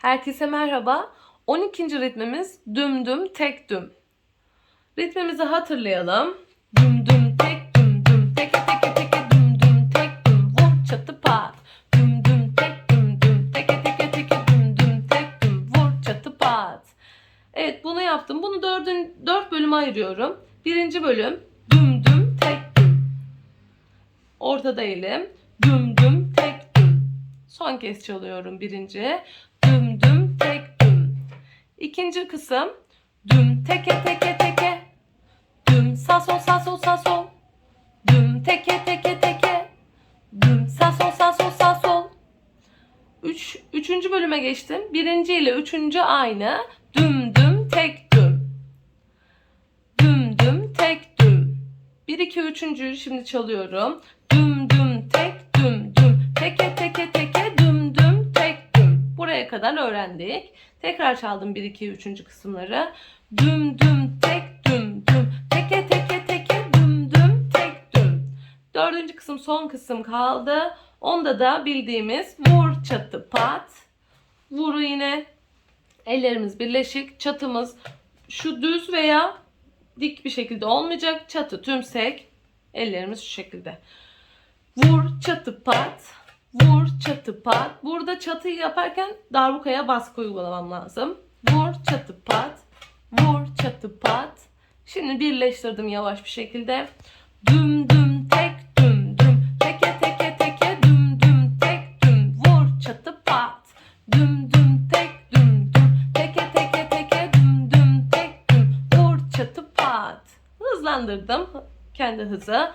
Herkese merhaba. 12. ritmimiz düm düm tek düm. Ritmimizi hatırlayalım. Düm düm tek düm düm teke teke teke düm düm tek düm vur çatı pat. Düm düm tek düm düm teke teke teke düm düm tek düm vur çatı pat. Evet bunu yaptım. Bunu dördün, dört bölüme ayırıyorum. Birinci bölüm düm düm tek düm. Ortada elim. Düm düm tek düm. Son kez çalıyorum birinci. İkinci kısım düm teke teke teke. Düm sa sol sa sol sa sol. Düm teke teke teke. Düm sa sol sa sol sa sol. Üç, üçüncü bölüme geçtim. Birinci ile üçüncü aynı. Düm düm tek düm. Düm düm tek düm. Bir iki üçüncüyü şimdi çalıyorum. Düm kadar öğrendik. Tekrar çaldım bir iki üçüncü kısımları. Düm düm tek düm düm. Teke teke teke düm düm tek düm. Dördüncü kısım son kısım kaldı. Onda da bildiğimiz vur çatı pat. Vuru yine ellerimiz birleşik. Çatımız şu düz veya dik bir şekilde olmayacak. Çatı tümsek. Ellerimiz şu şekilde. Vur çatı pat. Çatı pat. Burada çatıyı yaparken darbukaya baskı uygulamam lazım. Vur çatı pat. Vur çatı pat. Şimdi birleştirdim yavaş bir şekilde. Düm düm tek düm düm. Teke teke teke düm düm tek düm. Vur çatı pat. Düm düm tek düm düm. Teke teke teke düm düm tek düm. Vur çatı pat. Hızlandırdım kendi hızı.